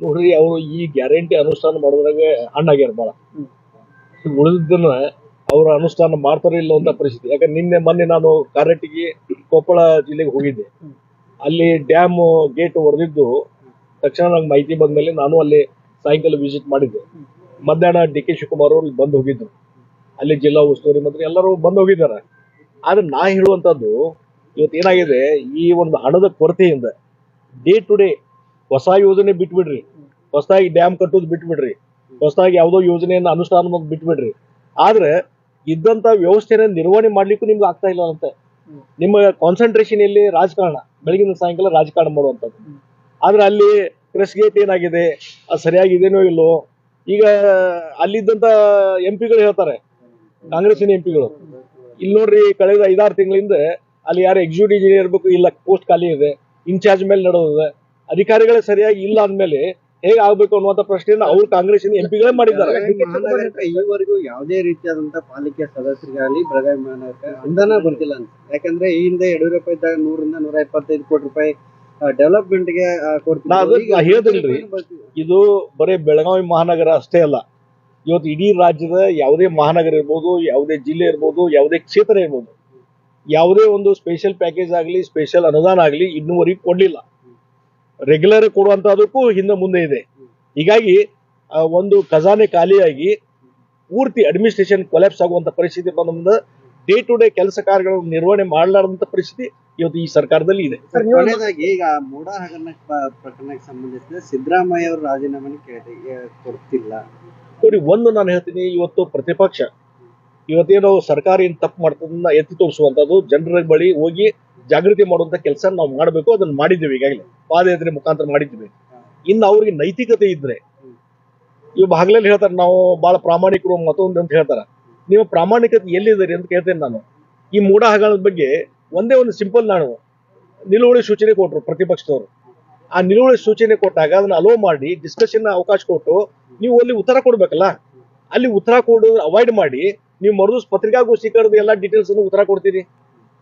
ನೋಡ್ರಿ ಅವರು ಈ ಗ್ಯಾರಂಟಿ ಅನುಷ್ಠಾನ ಮಾಡೋದ್ರಾಗ ಹಣ್ಣಾಗ್ಯಾರ ಬಾಳ. ಉಳಿದನ್ನ ಅವ್ರ ಅನುಷ್ಠಾನ ಮಾಡ್ತಾರ ಇಲ್ಲ ಅಂತ ಪರಿಸ್ಥಿತಿ. ಯಾಕಂದ್ರೆ ನಿನ್ನೆ ಮೊನ್ನೆ ನಾನು ಕಾರಟಗಿ ಕೊಪ್ಪಳ ಜಿಲ್ಲೆಗೆ ಹೋಗಿದ್ದೆ. ಅಲ್ಲಿ ಡ್ಯಾಮ್ ಗೇಟ್ ಹೊಡೆದಿದ್ದು ತಕ್ಷಣ ನಂಗೆ ಮಾಹಿತಿ ಬಂದ್ಮೇಲೆ ನಾನು ಅಲ್ಲಿ ಸಾಯಂಕಾಲ ವಿಸಿಟ್ ಮಾಡಿದ್ದೆ. ಮಧ್ಯಾಹ್ನ ಡಿ ಕೆ ಶಿವಕುಮಾರ್ ಅವರು ಬಂದು ಹೋಗಿದ್ರು. ಅಲ್ಲಿ ಜಿಲ್ಲಾ ಉಸ್ತುವಾರಿ ಮಂತ್ರಿ ಎಲ್ಲರೂ ಬಂದು ಹೋಗಿದ್ದಾರೆ. ಆದ್ರೆ ನಾ ಹೇಳುವಂತದ್ದು ಇವತ್ತು ಏನಾಗಿದೆ ಈ ಒಂದು ಹಣದ ಕೊರತೆಯಿಂದ ಡೇ ಟು ಡೇ ಹೊಸ ಯೋಜನೆ ಬಿಟ್ಬಿಡ್ರಿ. ಹೊಸದಾಗಿ ಡ್ಯಾಮ್ ಕಟ್ಟೋದು ಬಿಟ್ಬಿಡ್ರಿ. ಹೊಸದಾಗಿ ಯಾವುದೋ ಯೋಜನೆಯನ್ನು ಅನುಷ್ಠಾನ ಬಿಟ್ಬಿಡ್ರಿ. ಆದ್ರೆ ಇದ್ದಂತ ವ್ಯವಸ್ಥೆನ ನಿರ್ವಹಣೆ ಮಾಡ್ಲಿಕ್ಕೂ ನಿಮ್ಗೆ ಆಗ್ತಾ ಇಲ್ಲ ಅಂತ. ನಿಮ್ಮ ಕಾನ್ಸಂಟ್ರೇಷನ್ ಎಲ್ಲಿ? ರಾಜಕಾರಣ. ಬೆಳಗಿನ ಸಾಯಂಕಾಲ ರಾಜಕಾರಣ ಮಾಡುವಂಥದ್ದು. ಆದ್ರೆ ಅಲ್ಲಿ ಪ್ರೆಸ್ ಗೇಟ್ ಏನಾಗಿದೆ? ಅದು ಸರಿಯಾಗಿ ಇದೇನೋ ಇಲ್ಲೋ? ಈಗ ಅಲ್ಲಿದ್ದಂತ ಎಂ ಪಿಗಳು ಹೇಳ್ತಾರೆ. ಕಾಂಗ್ರೆಸ್ಸಿನ ಎಂ ಪಿಗಳು ಇಲ್ಲಿ ನೋಡ್ರಿ ಕಳೆದ ಐದಾರು ತಿಂಗಳಿಂದ ಅಲ್ಲಿ ಯಾರು ಎಕ್ಸಿಕ್ಯೂಟಿವ್ ಇಂಜಿನಿಯರ್ ಇರ್ಬೇಕು? ಇಲ್ಲ ಪೋಸ್ಟ್ ಖಾಲಿ ಇದೆ. ಇನ್ಚಾರ್ಜ್ ಮೇಲೆ ನಡೆದಿದೆ. ಅಧಿಕಾರಿಗಳೇ ಸರಿಯಾಗಿ ಇಲ್ಲ ಅಂದ್ಮೇಲೆ ಹೇಗೆ ಆಗ್ಬೇಕು ಅನ್ನುವಂತ ಪ್ರಶ್ನೆಯನ್ನ ಅವ್ರು ಕಾಂಗ್ರೆಸ್ ಎಂಪಿಗಳೇ ಮಾಡಿದ್ದಾರೆ. ಈವರೆಗೂ ಯಾವುದೇ ರೀತಿಯಾದಂತಹ ಪಾಲಿಕೆ ಸದಸ್ಯರಿಗಾಗಲಿ ಬೆಳಗಾವಿ ಮಹಾನಗರಕ್ಕೆ ಅನುದಾನ ಬರ್ತಿಲ್ಲ ಅಂತ. ಯಾಕಂದ್ರೆ ಈ ಹಿಂದೆ ಯಡಿಯೂರಪ್ಪ ಇದ್ದಾಗ ನೂರಿಂದ ನೂರ ಇಪ್ಪತ್ತೈದು ಕೋಟಿ ರೂಪಾಯಿ ಡೆವಲಪ್ಮೆಂಟ್ಗೆ ಹೇಳ್ತೀನಿ. ಇದು ಬರೀ ಬೆಳಗಾವಿ ಮಹಾನಗರ ಅಷ್ಟೇ ಅಲ್ಲ. ಇವತ್ತು ಇಡೀ ರಾಜ್ಯದ ಯಾವುದೇ ಮಹಾನಗರ ಇರ್ಬೋದು ಯಾವುದೇ ಜಿಲ್ಲೆ ಇರ್ಬೋದು ಯಾವುದೇ ಕ್ಷೇತ್ರ ಇರ್ಬೋದು ಯಾವುದೇ ಒಂದು ಸ್ಪೆಷಲ್ ಪ್ಯಾಕೇಜ್ ಆಗಲಿ ಸ್ಪೆಷಲ್ ಅನುದಾನ ಆಗಲಿ ಇನ್ನೂವರೆಗೆ ಕೊಡ್ಲಿಲ್ಲ. ರೆಗ್ಯುಲರ್ ಕೊಡುವಂತಹದಕ್ಕೂ ಹಿಂದೆ ಮುಂದೆ ಇದೆ. ಹೀಗಾಗಿ ಒಂದು ಖಜಾನೆ ಖಾಲಿಯಾಗಿ ಪೂರ್ತಿ ಅಡ್ಮಿನಿಸ್ಟ್ರೇಷನ್ ಕೊಲ್ಯಾಪ್ಸ್ ಆಗುವಂತ ಪರಿಸ್ಥಿತಿ ಬಂದ ಮುಂದೆ ಡೇ ಟು ಡೇ ಕೆಲಸ ಕಾರ್ಯಗಳನ್ನು ನಿರ್ವಹಣೆ ಮಾಡಲಾರದಂತ ಪರಿಸ್ಥಿತಿ ಇವತ್ತು ಈ ಸರ್ಕಾರದಲ್ಲಿ ಇದೆ. ಈಗ ಮೂಡ ಹಗರಣ ಪ್ರಕರಣಕ್ಕೆ ಸಂಬಂಧಿಸಿದ ಸಿದ್ದರಾಮಯ್ಯ ಅವರು ರಾಜೀನಾಮೆ ಕೊಡ್ತಿಲ್ಲ. ನೋಡಿ ಒಂದು ನಾನು ಹೇಳ್ತೀನಿ ಇವತ್ತು ಪ್ರತಿಪಕ್ಷ ಇವತ್ತೇನೋ ಸರ್ಕಾರ ಏನ್ ತಪ್ಪು ಮಾಡ್ತದನ್ನ ಎತ್ತಿ ತೋರಿಸುವಂತದ್ದು ಜನರ ಬಳಿ ಹೋಗಿ ಜಾಗೃತಿ ಮಾಡುವಂತ ಕೆಲಸ ನಾವು ಮಾಡಬೇಕು ಅದನ್ನ ಮಾಡಿದ್ದೇವೆ ಈಗಾಗಲೇ. ಪಾದಯಾತ್ರೆ ಮುಖಾಂತರ ಮಾಡಿದ್ವಿ ಇನ್ನು ಅವ್ರಿಗೆ ನೈತಿಕತೆ ಇದ್ರೆ ಇವ್ ಹಗಲಲ್ಲಿ ಹೇಳ್ತಾರೆ ನಾವು ಬಹಳ ಪ್ರಾಮಾಣಿಕರು ಮತ್ತೊಂದು ಅಂತ ಹೇಳ್ತಾರ. ನೀವು ಪ್ರಾಮಾಣಿಕತೆ ಎಲ್ಲಿದ್ದೀರಿ ಅಂತ ಕೇಳ್ತೇನೆ ನಾನು. ಈ ಮೂಢ ಹಗರಣದ ಬಗ್ಗೆ ಒಂದೇ ಒಂದು ಸಿಂಪಲ್ ನಾನು ನಿಲುವಳಿ ಸೂಚನೆ ಕೊಟ್ಟರು ಪ್ರತಿಪಕ್ಷದವರು. ಆ ನಿಲುವಳಿ ಸೂಚನೆ ಕೊಟ್ಟಾಗ ಅದನ್ನ ಅಲೋ ಮಾಡಿ ಡಿಸ್ಕಷನ್ ಅವಕಾಶ ಕೊಟ್ಟು ನೀವು ಅಲ್ಲಿ ಉತ್ತರ ಕೊಡ್ಬೇಕಲ್ಲ? ಅಲ್ಲಿ ಉತ್ತರ ಕೊಡೋದು ಅವಾಯ್ಡ್ ಮಾಡಿ ನೀವು ಮರುದಿವ್ಸ ಪತ್ರಿಕಾಗೋಷ್ಠಿ ಕರೆದು ಎಲ್ಲ ಡೀಟೇಲ್ಸ್ ಅನ್ನು ಉತ್ತರ ಕೊಡ್ತೀರಿ.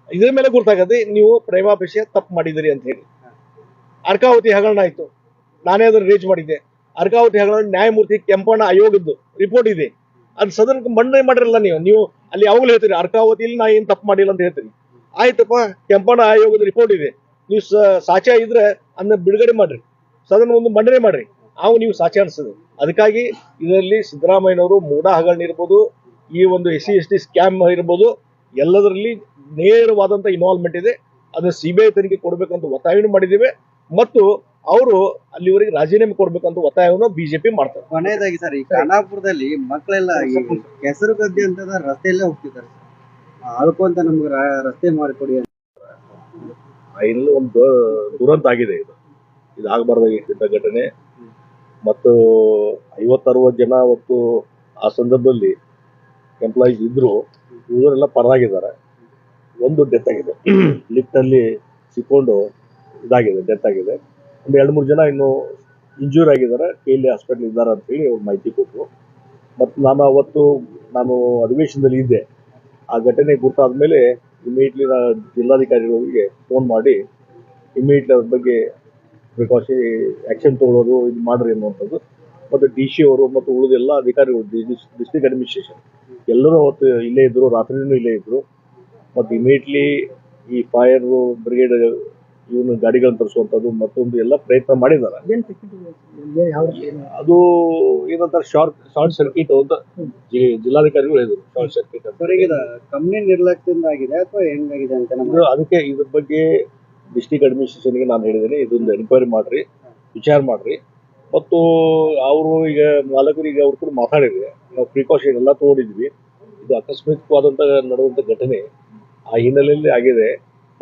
ಇದ್ರ ಮೇಲೆ ಗುರ್ತಾಗದೆ ನೀವು ಪ್ರೇಮಾಪೇಕ್ಷೆ ತಪ್ಪು ಮಾಡಿದಿರಿ ಅಂತ ಹೇಳಿ. ಅರ್ಕಾವತಿ ಹಗರಣ ಆಯ್ತು. ನಾನೇ ಅದನ್ನು ರೀಚ್ ಮಾಡಿದ್ದೆ. ಅರ್ಕಾವತಿ ಹಗರಣ ನ್ಯಾಯಮೂರ್ತಿ ಕೆಂಪಣ್ಣ ಆಯೋಗದ್ದು ರಿಪೋರ್ಟ್ ಇದೆ. ಅದು ಸದನಕ್ಕೆ ಮಂಡನೆ ಮಾಡಿರಲ್ಲ ನೀವು? ನೀವು ಅಲ್ಲಿ ಯಾವಾಗಲೂ ಹೇಳ್ತೀರಿ ಅರ್ಕಾವತಿಯಲ್ಲಿ ನಾ ಏನು ತಪ್ಪು ಮಾಡಿಲ್ಲ ಅಂತ ಹೇಳ್ತೀರಿ. ಆಯ್ತಪ್ಪ, ಕೆಂಪಣ್ಣ ಆಯೋಗದ ರಿಪೋರ್ಟ್ ಇದೆ. ನೀವು ಸ- ಸಾಕ್ಷ್ಯ ಇದ್ರೆ ಅದನ್ನ ಬಿಡುಗಡೆ ಮಾಡ್ರಿ. ಸದನ ಒಂದು ಮಂಡನೆ ಮಾಡ್ರಿ. ಅವು ನೀವು ಸಾಕ್ಷ್ಯ ಅನಿಸ್ತದೆ ಅದಕ್ಕಾಗಿ ಇದರಲ್ಲಿ ಸಿದ್ದರಾಮಯ್ಯನವರು ಮೂಢ ಹಗರಣ ಇರ್ಬೋದು, ಈ ಒಂದು S C S T scam ಇರ್ಬೋದು, ಎಲ್ಲದರಲ್ಲಿ ನೇರವಾದಂತ ಇನ್ವಾಲ್ವ್ಮೆಂಟ್ ಇದೆ. ಅದನ್ನ ಸಿಬಿಐ ತನಿಖೆ ಕೊಡಬೇಕಂತ ಒತ್ತಾಯನೂ ಮಾಡಿದ್ದೇವೆ. ಮತ್ತು ಅವರು ಅಲ್ಲಿವರೆಗೆ ರಾಜೀನಾಮೆ ಕೊಡ್ಬೇಕಂತ ಒತ್ತಾಯವನ್ನು ಬಿಜೆಪಿ ಮಾಡ್ತಾರೆ. ಕೊನೆಯದಾಗಿ ಸರ್ ಈ ಖಾನಾಪುರದಲ್ಲಿ ಮಕ್ಕಳೆಲ್ಲ ಈ ಕೆಸರು ಗದ್ದೆ ಅಂತ ರಸ್ತೆಯಲ್ಲೇ ಹೋಗ್ತಿದ್ದಾರೆ ಅಳ್ಕೊಂತ ನಮ್ಗೆ ರಸ್ತೆ ಮಾಡಿಕೊಡಿ ಅಂತ. ಇಲ್ಲಿ ಒಂದು ದುರಂತ ಆಗಿದೆ ಇದು. ಇದು ಆಗಬಾರ್ದಾಗಿದ್ದ ಘಟನೆ. ಮತ್ತು ಐವತ್ತರವತ್ತು ಜನ ಅವತ್ತು ಆ ಸಂದರ್ಭದಲ್ಲಿ ಎಂಪ್ಲಾಯೀಸ್ ಇದ್ರು. ಇವರೆಲ್ಲ ಪರವಾಗಿದ್ದಾರೆ ಒಂದು ಡೆತ್ ಆಗಿದೆ. ಲಿಫ್ಟ್ ಅಲ್ಲಿ ಸಿಕ್ಕೊಂಡು ಇದಾಗಿದೆ ಡೆತ್ ಆಗಿದೆ. ಒಂದು ಎರಡು ಮೂರು ಜನ ಇನ್ನು ಇಂಜೂರ್ ಆಗಿದ್ದಾರೆ. ಕೇಲಿ ಹಾಸ್ಪಿಟಲ್ ಇದ್ದಾರೆ ಅಂತ ಹೇಳಿ ಅವ್ರು ಮಾಹಿತಿ ಕೊಟ್ಟರು ಮತ್ತು ನಾನು ಅವತ್ತು ನಾನು ಅಧಿವೇಶನದಲ್ಲಿ ಇದ್ದೆ. ಆ ಘಟನೆ ಗೊತ್ತಾದ ಮೇಲೆ ಇಮಿಡಿಯೇಟ್ಲಿ ಜಿಲ್ಲಾಧಿಕಾರಿಗಳಿಗೆ ಫೋನ್ ಮಾಡಿ ಇಮಿಡಿಯೇಟ್ಲಿ ಅದ್ರ ಬಗ್ಗೆ ಪ್ರಿಕಾಷನ್ ಆ್ಯಕ್ಷನ್ ತೊಗೊಳ್ಳೋದು, ಇದು ಮಾಡ್ರಿ ಅನ್ನುವಂಥದ್ದು. ಮತ್ತು ಡಿ ಸಿ ಅವರು ಮತ್ತು ಉಳಿದ ಎಲ್ಲ ಅಧಿಕಾರಿಗಳು ಡಿಸ್ಟ್ರಿಕ್ಟ್ ಅಡ್ಮಿನಿಸ್ಟ್ರೇಷನ್ ಎಲ್ಲರೂ ಅವತ್ತು ಇಲ್ಲೇ ಇದ್ದರು ರಾತ್ರಿನೂ ಇಲ್ಲೇ ಇದ್ದರು ಮತ್ತು ಇಮಿಡಿಯೇಟ್ಲಿ ಈ ಫೈರ್ ಬ್ರಿಗೇಡ್ ಇವನು ಗಾಡಿಗಳನ್ನು ತರಿಸುವಂಥದ್ದು ಮತ್ತೊಂದು ಎಲ್ಲ ಪ್ರಯತ್ನ ಮಾಡಿದ್ದಾರೆ. ಅದು ಏನಂತಾರೆ ಶಾರ್ಟ್ ಶಾರ್ಟ್ ಸರ್ಕ್ಯೂಟ್ ಅಂತ ಜಿಲ್ಲಾಧಿಕಾರಿಗಳು ಹೇಳಿದರು ಶಾರ್ಟ್ ಸರ್ಕ್ಯೂಟ್ ಅಂತ. ಕಂಪ್ನಿ ನಿರ್ಲಕ್ಷ್ಯದಿಂದ ಆಗಿದೆ ಅಥವಾ ಹೆಂಗಾಗಿದೆ ಅಂತ ನಮ್ಗೆ? ಅದಕ್ಕೆ ಇದ್ರ ಬಗ್ಗೆ ಡಿಸ್ಟಿಕ್ ಅಡ್ಮಿನಿಸ್ಟ್ರೇಷನ್ಗೆ ನಾನು ಹೇಳಿದ್ದೇನೆ ಇದೊಂದು ಎನ್ಕ್ವೈರಿ ಮಾಡ್ರಿ ವಿಚಾರ ಮಾಡ್ರಿ. ಮತ್ತು ಅವರು ಈಗ ಮಾಲಕರು ಈಗ ಅವ್ರ ಕೂಡ ಮಾತಾಡಿದ್ರೆ ನಾವು ಪ್ರಿಕಾಷನ್ ಎಲ್ಲ ತಗೊಂಡಿದ್ವಿ. ಇದು ಆಕಸ್ಮಿಕವಾದಂಥ ನಡೆದಂಥ ಘಟನೆ ಆ ಹಿನ್ನೆಲೆಯಲ್ಲಿ ಆಗಿದೆ.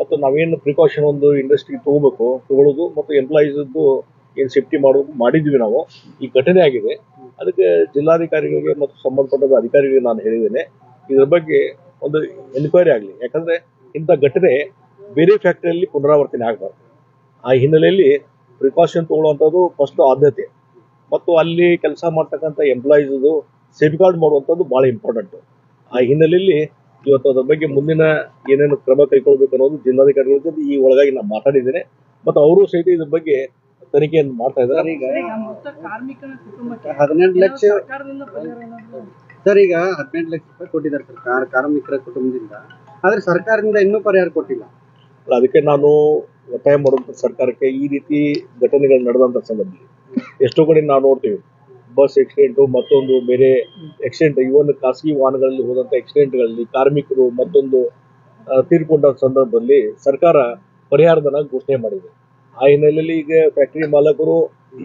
ಮತ್ತು ನಾವೇನು ಪ್ರಿಕಾಷನ್ ಒಂದು ಇಂಡಸ್ಟ್ರಿ ತಗೋಬೇಕು ತಗೊಳ್ಳೋದು ಮತ್ತು ಎಂಪ್ಲಾಯೀಸದ್ದು ಏನು ಸೇಫ್ಟಿ ಮಾಡೋದು ಮಾಡಿದ್ವಿ ನಾವು, ಈ ಘಟನೆ ಆಗಿದೆ. ಅದಕ್ಕೆ ಜಿಲ್ಲಾಧಿಕಾರಿಗಳಿಗೆ ಮತ್ತು ಸಂಬಂಧಪಟ್ಟ ಅಧಿಕಾರಿಗಳಿಗೆ ನಾನು ಹೇಳಿದ್ದೇನೆ. ಇದ್ರ ಬಗ್ಗೆ ಒಂದು ಎನ್ಕ್ವೈರಿ ಆಗಲಿ. ಯಾಕಂದ್ರೆ ಇಂಥ ಘಟನೆ ಬೇರೆ ಫ್ಯಾಕ್ಟ್ರಿಯಲ್ಲಿ ಪುನರಾವರ್ತನೆ ಆಗಬಾರ್ದು. ಆ ಹಿನ್ನೆಲೆಯಲ್ಲಿ ಪ್ರಿಕಾಷನ್ ತಗೊಳ್ಳುವಂಥದ್ದು ಫಸ್ಟ್ ಆದ್ಯತೆ. ಮತ್ತು ಅಲ್ಲಿ ಕೆಲಸ ಮಾಡ್ತಕ್ಕಂಥ ಎಂಪ್ಲಾಯೀಸ್ದು ಸೇಫ್ ಗಾರ್ಡ್ ಮಾಡುವಂಥದ್ದು ಭಾಳ ಇಂಪಾರ್ಟೆಂಟ್ ಆ ಹಿನ್ನೆಲೆಯಲ್ಲಿ ಇವತ್ತು ಅದ್ರ ಬಗ್ಗೆ ಮುಂದಿನ ಏನೇನು ಕ್ರಮ ಕೈಗೊಳ್ಬೇಕು ಅನ್ನೋದು ಜಿಲ್ಲಾಧಿಕಾರಿಗಳ ಜೊತೆ ಈ ಒಳಗಾಗಿ ನಾನು ಮಾತಾಡಿದ್ದೇನೆ. ಮತ್ತು ಅವರು ಸಹಿತ ಇದ್ರ ಬಗ್ಗೆ ತನಿಖೆಯನ್ನು ಮಾಡ್ತಾ ಇದ್ದಾರೆ. ಸರ್ ಈಗ ಸರ್, ಈಗ ಕುಟುಂಬಕ್ಕೆ ಹದಿನೆಂಟು ಲಕ್ಷ ಸರ್ ಈಗ ಹದಿನೆಂಟು ಲಕ್ಷ ರೂಪಾಯಿ ಕೊಟ್ಟಿದ್ದಾರೆ ಸರ್ ಕಾರ್ಮಿಕರ ಕುಟುಂಬದಿಂದ. ಆದ್ರೆ ಸರ್ಕಾರದಿಂದ ಇನ್ನೂ ಪರಿಹಾರ ಕೊಟ್ಟಿಲ್ಲ. ಅಲ್ಲ, ಅದಕ್ಕೆ ನಾನು ಒತ್ತಾಯ ಮಾಡುವಂತ ಸರ್ಕಾರಕ್ಕೆ ಈ ರೀತಿ ಘಟನೆಗಳು ನಡೆದಂತ ಸಂದರ್ಭದಲ್ಲಿ ಎಷ್ಟೋ ಕಡೆ ನಾವು ನೋಡ್ತೀವಿ. ಬಸ್ ಆಕ್ಸಿಡೆಂಟು ಮತ್ತೊಂದು ಬೇರೆ ಆಕ್ಸಿಡೆಂಟ್ ಇವನ್ ಖಾಸಗಿ ವಾಹನಗಳಲ್ಲಿ ಹೋದಂತ ಆಕ್ಸಿಡೆಂಟ್ಗಳಲ್ಲಿ ಕಾರ್ಮಿಕರು ಮತ್ತೊಂದು ತೀರ್ಕೊಂಡ ಸಂದರ್ಭದಲ್ಲಿ ಸರ್ಕಾರ ಪರಿಹಾರಧನ ಘೋಷಣೆ ಮಾಡಿದೆ. ಆ ಹಿನ್ನೆಲೆಯಲ್ಲಿ ಈಗ ಫ್ಯಾಕ್ಟರಿ ಮಾಲಕರು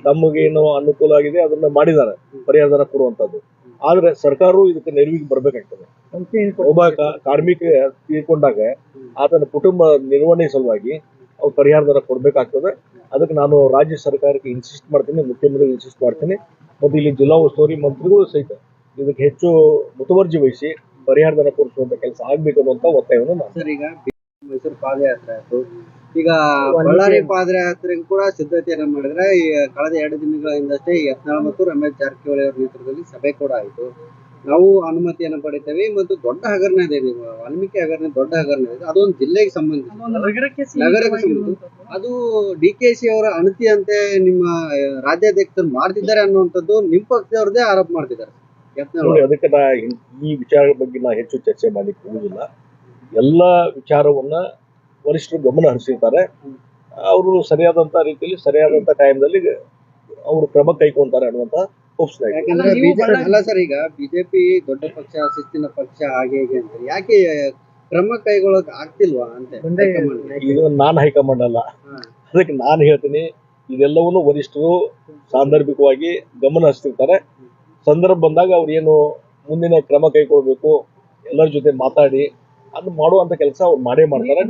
ತಮಗೇನು ಅನುಕೂಲ ಆಗಿದೆ, ಅದನ್ನ ಮಾಡಿದ್ದಾರೆ ಪರಿಹಾರಧನ ಕೊಡುವಂತದ್ದು. ಆದ್ರೆ ಸರ್ಕಾರವು ಇದಕ್ಕೆ ನೆರವಿಗೆ ಬರ್ಬೇಕಾಗ್ತದೆ. ಒಬ್ಬ ಕಾರ್ಮಿಕ ತೀರ್ಕೊಂಡಾಗ ಆತನ ಕುಟುಂಬ ನಿರ್ವಹಣೆ ಸಲುವಾಗಿ ಅವ್ರು ದರ ಕೊಡ್ಬೇಕಾಗ್ತದೆ. ಅದಕ್ಕೆ ನಾನು ರಾಜ್ಯ ಸರ್ಕಾರಕ್ಕೆ ಇನ್ಸಿಸ್ಟ್ ಮಾಡ್ತೀನಿ ಮುಖ್ಯಮಂತ್ರಿ ಇನ್ಸಿಸ್ಟ್ ಮಾಡ್ತೀನಿ. ಮತ್ತು ಇಲ್ಲಿ ಜಿಲ್ಲಾ ಉಸ್ತುವಾರಿ ಮಂತ್ರಿಗಳು ಸಹಿತ ಇದಕ್ಕೆ ಹೆಚ್ಚು ಮುತುವರ್ಜಿ ವಹಿಸಿ ಪರಿಹಾರ ದರ ಕೊಡಿಸುವಂತ ಕೆಲಸ ಆಗ್ಬೇಕು ಅನ್ನುವಂತ ಒತ್ತಾಯವನ್ನು ನಾನು ಈಗ ಮೈಸೂರು ಪಾದಯಾತ್ರೆ ಆಯ್ತು. ಈಗ ಬಳ್ಳಾರಿ ಪಾದಯಾತ್ರೆಗೂ ಕೂಡ ಸಿದ್ಧತೆಯನ್ನು ಮಾಡಿದ್ರೆ ಈ ಕಳೆದ ಎರಡು ದಿನಗಳ ಹಿಂದಷ್ಟೇ ಯತ್ನಾಳ್ ಮತ್ತು ರಮೇಶ್ ಜಾರಕಿಹೊಳಿ ಅವರ ನೇತೃತ್ವದಲ್ಲಿ ಸಭೆ ಕೂಡ ಆಯಿತು. ನಾವು ಅನುಮತಿಯನ್ನು ಪಡಿತೇವೆ ಮತ್ತು ದೊಡ್ಡ ಹಗರಣ ಇದೆ. ನೀವು ವಾಲ್ಮೀಕಿ ಹಗರಣ ದೊಡ್ಡ ಹಗರಣ ಇದೆ. ಅದೊಂದು ಜಿಲ್ಲೆಗೆ ಸಂಬಂಧ ನಗರಕ್ಕೆ ಸಂಬಂಧ ಅದು ಡಿ ಕೆ ಸಿ ಅವರ ಅಣತಿಯಂತೆ ನಿಮ್ಮ ರಾಜ್ಯಾಧ್ಯಕ್ಷರು ಮಾಡ್ತಿದ್ದಾರೆ ಅನ್ನುವಂಥದ್ದು ನಿಮ್ಮ ಪಕ್ಷದವ್ರದೇ ಆರೋಪ ಮಾಡ್ತಿದ್ದಾರೆ. ಅದಕ್ಕೆ ನಾ ಈ ವಿಚಾರದ ಬಗ್ಗೆ ನಾ ಹೆಚ್ಚು ಚರ್ಚೆ ಮಾಡ್ಲಿಕ್ಕೆ ಹೋಗುದಿಲ್ಲ. ಎಲ್ಲ ವಿಚಾರವನ್ನ ವರಿಷ್ಠರು ಗಮನ ಹರಿಸಿರ್ತಾರೆ. ಅವರು ಸರಿಯಾದಂತ ರೀತಿಯಲ್ಲಿ ಸರಿಯಾದಂತ ಟೈಮ್ದಲ್ಲಿ ಅವರು ಕ್ರಮ ಕೈಗೊಂತಾರೆ ಅನ್ನುವಂತ ಅಲ್ಲ, ಬಿಜೆಪಿ ಅಲ್ಲ ಸರ್ ಈಗ ಬಿಜೆಪಿ ದೊಡ್ಡ ಪಕ್ಷ ಶಿಸ್ತಿನ ಪಕ್ಷ ಹಾಗೆ ಹೀಗೆ ಅಂತ. ಯಾಕೆ ಕ್ರಮ ಕೈಗೊಳ್ಳಕ್ ಆಗ್ತಿಲ್ವಾ ಅಂತ ಇದು ನಾನ್ ಹೈಕಮಾಂಡ್ ಅಲ್ಲ. ಅದಕ್ಕೆ ನಾನು ಹೇಳ್ತೀನಿ ಇದೆಲ್ಲವನ್ನು ವರಿಷ್ಠರು ಸಾಂದರ್ಭಿಕವಾಗಿ ಗಮನ ಹರಿಸ್ತಿರ್ತಾರೆ. ಸಂದರ್ಭ ಬಂದಾಗ ಅವ್ರು ಏನು ಮುಂದಿನ ಕ್ರಮ ಕೈಗೊಳ್ಬೇಕು ಎಲ್ಲರ ಜೊತೆ ಮಾತಾಡಿ ಅದು ಮಾಡುವಂತ ಕೆಲಸ ಅವ್ರು ಮಾಡೇ ಮಾಡ್ತಾರೆ.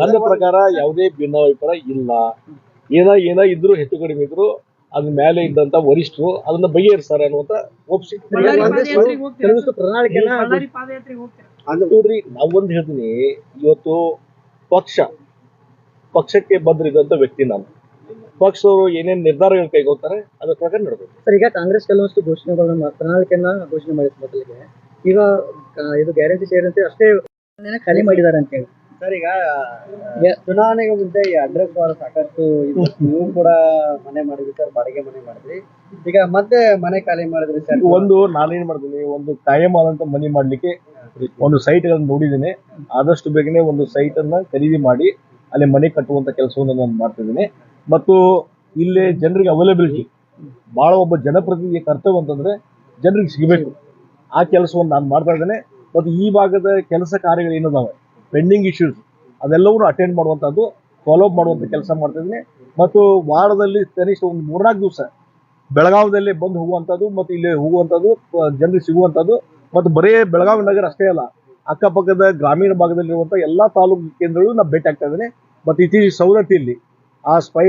ನನ್ನ ಪ್ರಕಾರ ಯಾವುದೇ ಭಿನ್ನಾಭಿಪ್ರಾಯ ಇಲ್ಲ. ಏನ ಏನ ಇದ್ರು ಹೆಚ್ಚು ಕಡಿಮೆ ಇದ್ರು ಅದ್ರ ಮೇಲೆ ಇದ್ದಂತ ವರಿಷ್ಠರು ಅದನ್ನ ಬಗೆಹರಿಸ್ತಾರೆ ಅನ್ನುವಂತ ನೋಡ್ರಿ ನಾವೊಂದು ಹೇಳ್ತೀನಿ. ಇವತ್ತು ಪಕ್ಷ ಪಕ್ಷಕ್ಕೆ ಬಂದಿರಿದಂತ ವ್ಯಕ್ತಿ ನಾನು. ಪಕ್ಷದವರು ಏನೇನ್ ನಿರ್ಧಾರಗಳು ಕೈಗೊಳ್ತಾರೆ ಅದ್ರ ಪ್ರಕಾರ ನಡಬೇಕು. ಸರ್ ಈಗ ಕಾಂಗ್ರೆಸ್ ಕೆಲವಷ್ಟು ಘೋಷಣೆಗಳನ್ನ ಪ್ರಣಾಳಿಕೆಯನ್ನ ಘೋಷಣೆ ಮಾಡಿದ ಮೊದಲಿಗೆ. ಈಗ ಇದು ಗ್ಯಾರಂಟಿ ಸೇರಿದಂತೆ ಅಷ್ಟೇ ಖಾಲಿ ಮಾಡಿದ್ದಾರೆ ಅಂತ ಹೇಳಿ ಸರ್ ಈಗ ಚುನಾವಣೆಗೆ ಮುಂಚೆ ಈ ಅಡ್ರೆಸ್ ವಾರ ಸಾಕಷ್ಟು ಇದು ನೀವು ಕೂಡ ಮನೆ ಮಾಡಿದ್ರಿ ಸರ್ ಬಾಡಿಗೆ ಮನೆ ಮಾಡಿದ್ರಿ. ಈಗ ಮತ್ತೆ ಮನೆ ಖಾಲಿ ಮಾಡಿದ್ರಿ ಸರ್? ಒಂದು ನಾನೇನ್ ಮಾಡ್ತೀನಿ ಒಂದು ಕಾಯಂ ಆದಂತ ಮನೆ ಮಾಡ್ಲಿಕ್ಕೆ ಒಂದು ಸೈಟ್ ಗಳನ್ನ ನೋಡಿದ್ದೀನಿ. ಆದಷ್ಟು ಬೇಗನೆ ಒಂದು ಸೈಟ್ ಅನ್ನ ಖರೀದಿ ಮಾಡಿ ಅಲ್ಲಿ ಮನೆ ಕಟ್ಟುವಂತ ಕೆಲಸವನ್ನು ನಾನು ಮಾಡ್ತಿದ್ದೀನಿ. ಮತ್ತು ಇಲ್ಲಿ ಜನರಿಗೆ ಅವೈಲೇಬಿಲಿಟಿ ಬಹಳ ಒಬ್ಬ ಜನಪ್ರತಿನಿಧಿ ಕರ್ತವ್ಯ ಅಂತಂದ್ರೆ ಜನರಿಗೆ ಸಿಗಬೇಕು. ಆ ಕೆಲಸವನ್ನು ನಾನು ಮಾಡ್ತಾ ಇದ್ದೇನೆ. ಮತ್ತು ಈ ಭಾಗದ ಕೆಲಸ ಕಾರ್ಯಗಳು ಏನದಾವೆ? ಪೆಂಡಿಂಗ್ ಇಶ್ಯೂಸ್ ಅದೆಲ್ಲವೂ ಅಟೆಂಡ್ ಮಾಡುವಂಥದ್ದು ಫಾಲೋ ಅಪ್ ಮಾಡುವಂಥ ಕೆಲಸ ಮಾಡ್ತಾ ಇದ್ದೀನಿ. ಮತ್ತು ವಾರದಲ್ಲಿ ಕನಿಷ್ಠ ಒಂದು ಮೂರ್ನಾಲ್ಕು ದಿವಸ ಬೆಳಗಾವದಲ್ಲಿ ಬಂದು ಹೋಗುವಂಥದ್ದು ಮತ್ತು ಇಲ್ಲಿ ಹೋಗುವಂಥದ್ದು ಜನರಿಗೆ ಸಿಗುವಂಥದ್ದು ಮತ್ತು ಬರೀ ಬೆಳಗಾವಿ ನಗರ ಅಷ್ಟೇ ಅಲ್ಲ, ಅಕ್ಕಪಕ್ಕದ ಗ್ರಾಮೀಣ ಭಾಗದಲ್ಲಿರುವಂಥ ಎಲ್ಲ ತಾಲೂಕು ಕೇಂದ್ರಗಳು ನಾನು ಭೇಟಿ ಆಗ್ತಾ ಇದ್ದೀನಿ. ಮತ್ತು ಇತ್ತೀಚೆಗೆ ಸವದತ್ತಿಯಲ್ಲಿ, ಆ ಸ್ಪೈ,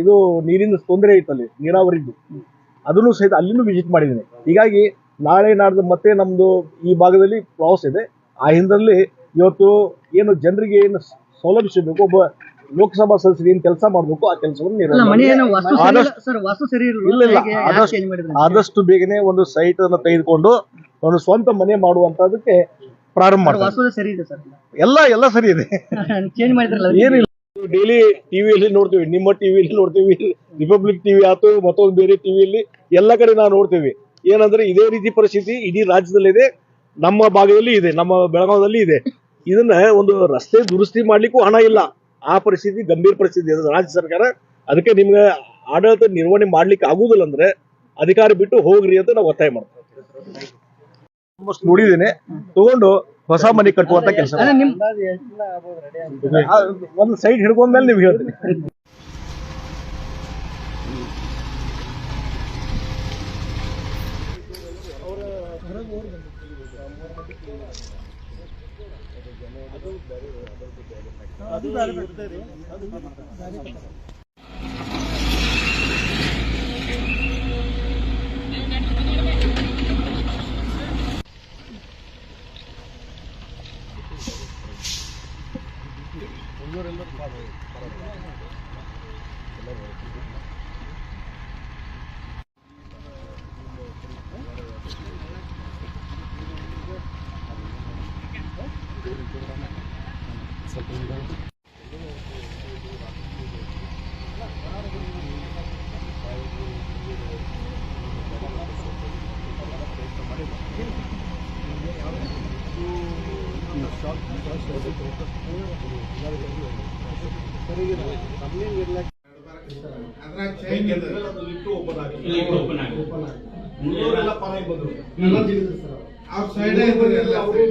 ಇದು ನೀರಿನ ತೊಂದರೆ ಐತಲ್ಲಿ, ನೀರಾವರಿದ್ದು, ಅದನ್ನು ಸಹಿತ ಅಲ್ಲಿನೂ ವಿಸಿಟ್ ಮಾಡಿದ್ದೀನಿ. ಹೀಗಾಗಿ ನಾಳೆ ನಾಡ್ದು ಮತ್ತೆ ನಮ್ಮದು ಈ ಭಾಗದಲ್ಲಿ ಪ್ರವಾಸ ಇದೆ. ಆ ಹಿಂದಲ್ಲಿ ಇವತ್ತು ಏನು ಜನರಿಗೆ ಏನು ಸೌಲಭ್ಯ ಸಿಗಬೇಕು ಒಬ್ಬ ಲೋಕಸಭಾ ಸದಸ್ಯರು ಏನ್ ಕೆಲಸ ಮಾಡಬೇಕು ಆ ಕೆಲಸವನ್ನು. ಆದಷ್ಟು- ಬೇಗನೆ ಒಂದು ಸೈಟ್ ಅನ್ನು ತೆಗೆದುಕೊಂಡು ಒಂದು ಸ್ವಂತ ಮನೆ ಮಾಡುವಂತದಕ್ಕೆ ಪ್ರಾರಂಭ ಮಾಡ್ತಾರೆ. ಎಲ್ಲ ಎಲ್ಲ ಸರಿ ಇದೆ. ಚೇಂಜ್ ಮಾಡಿದ್ರಲ್ಲ ಏನಿಲ್ಲ. ಡೈಲಿ ಟಿವಿಯಲ್ಲಿ ನೋಡ್ತೀವಿ ನಿಮ್ಮ ಟಿವಿಯಲ್ಲಿ ನೋಡ್ತೀವಿ ರಿಪಬ್ಲಿಕ್ ಟಿವಿ ಆಯ್ತು ಮತ್ತೊಂದು ಬೇರೆ ಟಿವಿಯಲ್ಲಿ ಎಲ್ಲ ಕಡೆ ನಾವು ನೋಡ್ತೀವಿ. ಏನಂದ್ರೆ ಇದೇ ರೀತಿ ಪರಿಸ್ಥಿತಿ ಇಡೀ ರಾಜ್ಯದಲ್ಲಿದೆ. ನಮ್ಮ ಭಾಗದಲ್ಲಿ ಇದೆ ನಮ್ಮ ಬೆಳಗಾವದಲ್ಲಿ ಇದೆ. ಇದನ್ನ ಒಂದು ರಸ್ತೆ ದುರಸ್ತಿ ಮಾಡ್ಲಿಕ್ಕೂ ಹಣ ಇಲ್ಲ. ಆ ಪರಿಸ್ಥಿತಿ ಗಂಭೀರ ಪರಿಸ್ಥಿತಿ ಇದೆ. ರಾಜ್ಯ ಸರ್ಕಾರ ಅದಕ್ಕೆ ನಿಮ್ಗೆ ಆಡಳಿತ ನಿರ್ವಹಣೆ ಮಾಡ್ಲಿಕ್ಕೆ ಆಗುದಿಲ್ಲ ಅಂದ್ರೆ ಅಧಿಕಾರ ಬಿಟ್ಟು ಹೋಗ್ರಿ ಅಂತ ನಾವು ಒತ್ತಾಯ ಮಾಡ್ತೀವಿ. ನೋಡಿದೀನಿ ತಗೊಂಡು ಹೊಸ ಮನೆ ಕಟ್ಟುವಂತ ಕೆಲಸ ಒಂದು ಸೈಡ್ ಹಿಡ್ಕೊಂಡ್ಮೇಲೆ ನೀವು ಹೇಳ್ತೀನಿ. ಅದು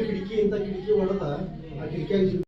ಕಿಟಕಿ ಇಂತ ಕಿಟಕಿ ಹೊಡೆದ ಆ ಕಿಟಕಿ